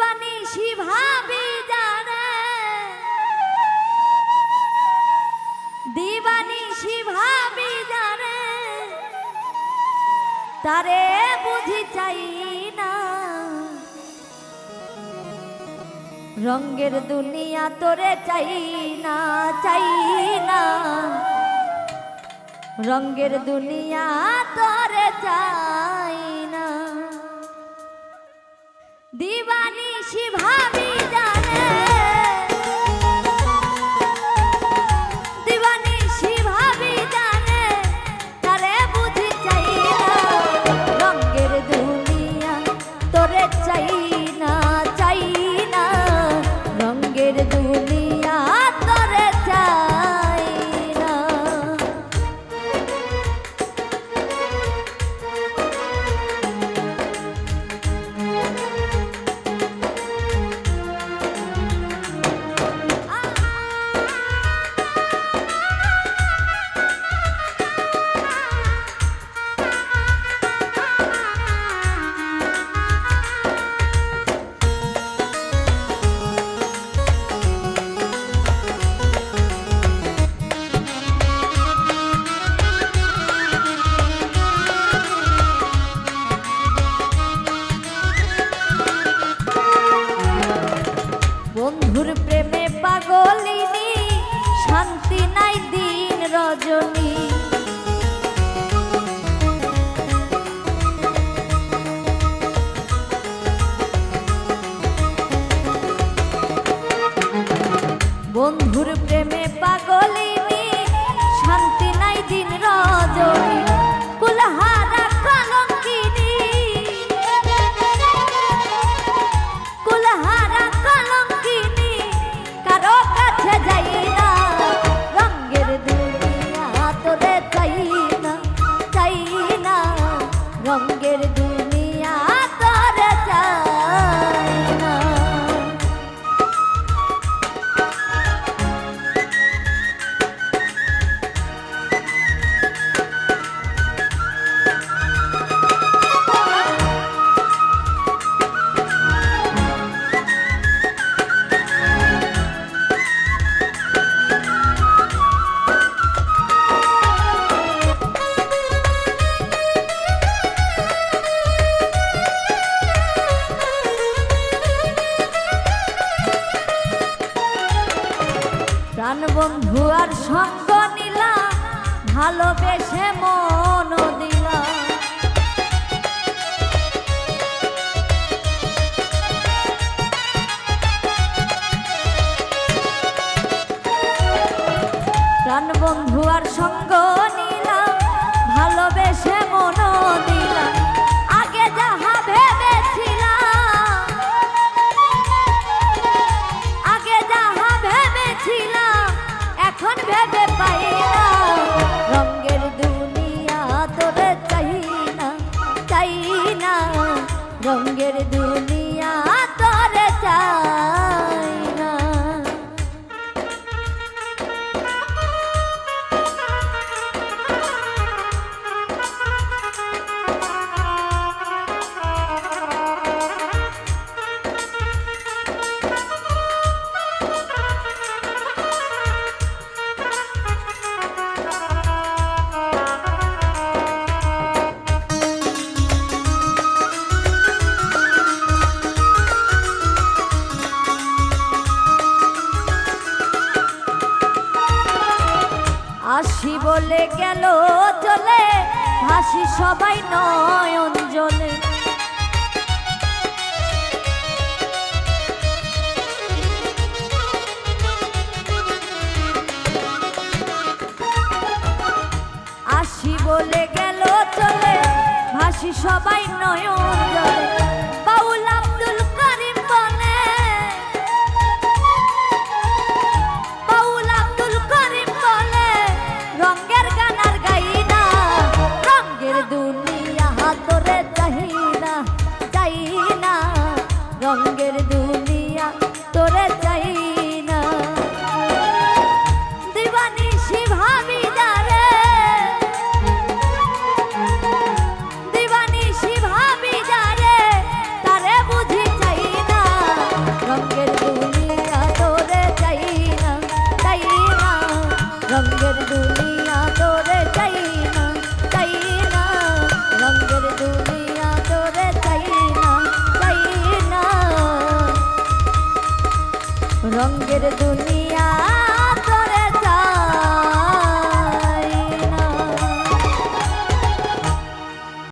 দিবানিশি ভাবি জানে। দিবানিশি ভাবি জানে। তারে বুঝি চাই না। রঙ্গের দুনিয়া তোরে চাই না চাই না। রঙ্গের দুনিয়া তোরে চাই না দিবানিশি বন্ধুর প্রেমে পাগলিনী শান্তি নাই দিন রজনী। প্রাণ বন্ধু আর সঙ্গ নিলা, ভালোবেসে মন দিলা। প্রাণ বন্ধু আর সঙ্গ নিলা, ভালোবেসে মন দিলা। আসি বলে গেল চলে, হাসি সবাই নয়ন জলে। আসি বলে গেল চলে, হাসি সবাই নয়ন জলে। ভুলিয়া তোরে চাই না। দিবানি শিভাবি দারে দিবানি শিভাবি দারে তারে বুঝি চাই না। রঙ্গের দুনিয়া তোরে চাই না চাই না। রঙ্গের দুনিয়া রঙ্গের দুনিয়া